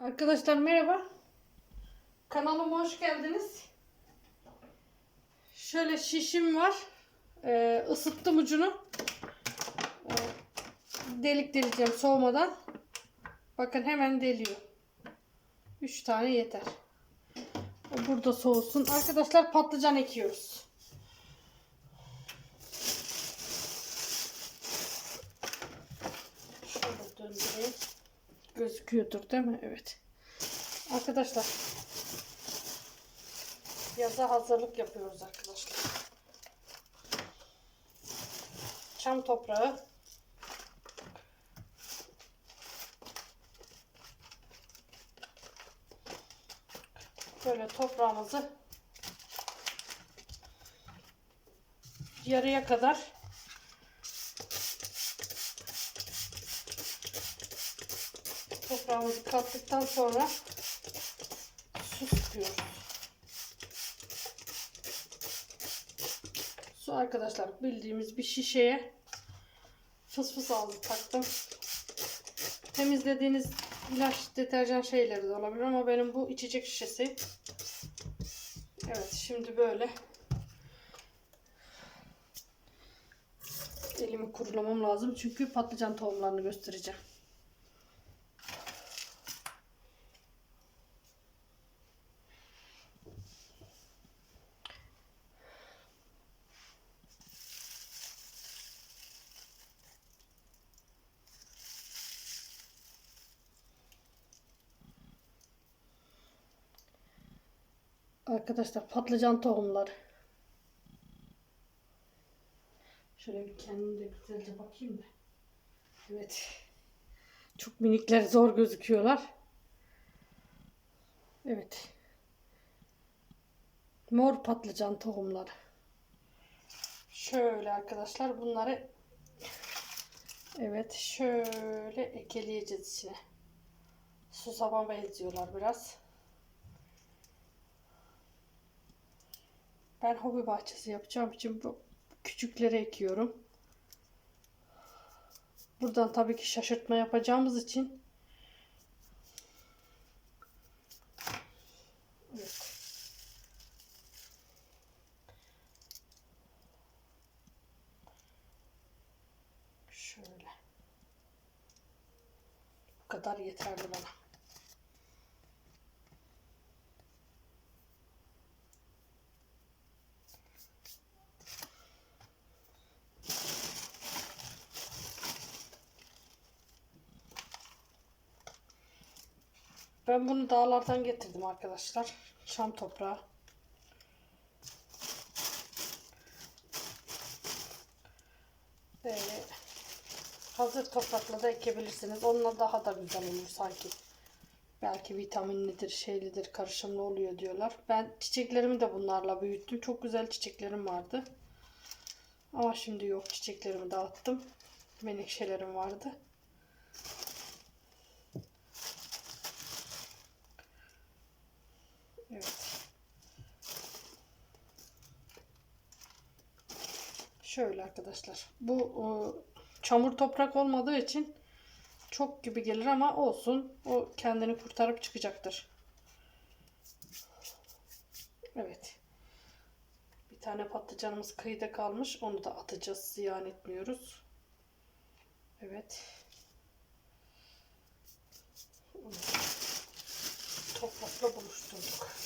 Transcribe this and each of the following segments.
Arkadaşlar merhaba. Kanalıma hoş geldiniz. Şöyle şişim var. Ee, ısıttım ucunu. Ee, delik deleceğim soğumadan. Bakın hemen deliyor. 3 tane yeter. Burada soğusun. Arkadaşlar patlıcan ekiyoruz. Şöyle döndüreyim. Gözüküyordur değil mi? Evet. Arkadaşlar yaza hazırlık yapıyoruz arkadaşlar. Çam toprağı böyle toprağımızı yarıya kadar toprağımızı kattıktan sonra su sıkıyoruz. Su arkadaşlar bildiğimiz bir şişeye fıs fıs aldım taktım. Temizlediğiniz ilaç deterjan şeyleri de olabilir ama benim bu içecek şişesi. Evet şimdi böyle elimi kurulamam lazım çünkü patlıcan tohumlarını göstereceğim. Arkadaşlar patlıcan tohumları. Şöyle bir kendim güzelce bakayım da. Evet. Çok minikler zor gözüküyorlar. Evet. Mor patlıcan tohumları. Şöyle arkadaşlar bunları Evet şöyle ekeleyeceğiz içine. Susama benziyorlar biraz. Ben hobi bahçesi yapacağım için bu küçükleri ekiyorum. Buradan tabii ki şaşırtma yapacağımız için Evet. Şöyle. Bu kadar yeterli bana. Ben bunu dağlardan getirdim arkadaşlar. Şam toprağı. Böyle hazır toprakla da ekebilirsiniz. Onunla daha da güzel olur sanki. Belki vitaminlidir, şeylidir, karışımlı oluyor diyorlar. Ben çiçeklerimi de bunlarla büyüttüm. Çok güzel çiçeklerim vardı. Ama şimdi yok. Çiçeklerimi dağıttım. Menekşelerim vardı. Evet. Şöyle arkadaşlar. Bu e, çamur toprak olmadığı için çok gibi gelir ama olsun. O kendini kurtarıp çıkacaktır. Evet. Bir tane patlıcanımız kıyıda kalmış. Onu da atacağız. Ziyan etmiyoruz. Evet. Toprakla buluşturduk.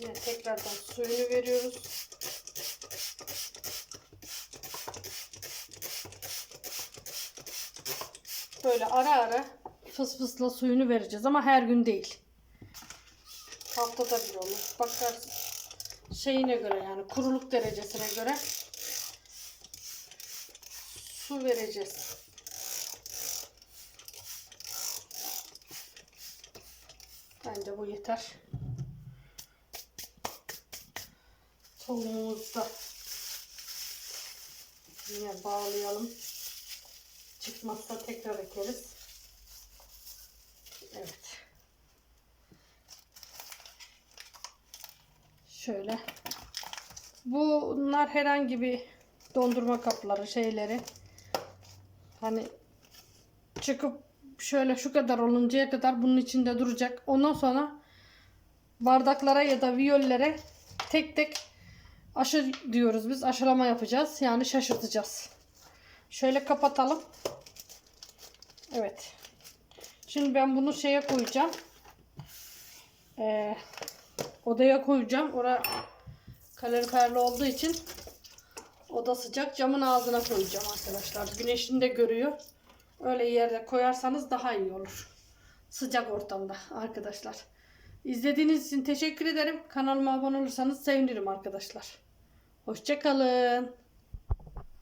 Yine tekrardan suyunu veriyoruz. Böyle ara ara fıs fısla suyunu vereceğiz ama her gün değil. Haftada bir olur. Bakarsın şeyine göre yani kuruluk derecesine göre su vereceğiz. Bence bu yeter. Tohumumuzu da yine bağlayalım. Çıkmazsa tekrar ekeriz. Evet. Şöyle. Bunlar herhangi bir dondurma kapları şeyleri. Hani çıkıp şöyle şu kadar oluncaya kadar bunun içinde duracak. Ondan sonra bardaklara ya da viyollere tek tek aşı diyoruz biz. Aşılama yapacağız. Yani şaşırtacağız. Şöyle kapatalım. Evet. Şimdi ben bunu şeye koyacağım. Ee, odaya koyacağım. Ora kaloriferli olduğu için oda sıcak. Camın ağzına koyacağım arkadaşlar. Güneşini de görüyor. Öyle yerde koyarsanız daha iyi olur. Sıcak ortamda arkadaşlar. İzlediğiniz için teşekkür ederim. Kanalıma abone olursanız sevinirim arkadaşlar. Hoşçakalın.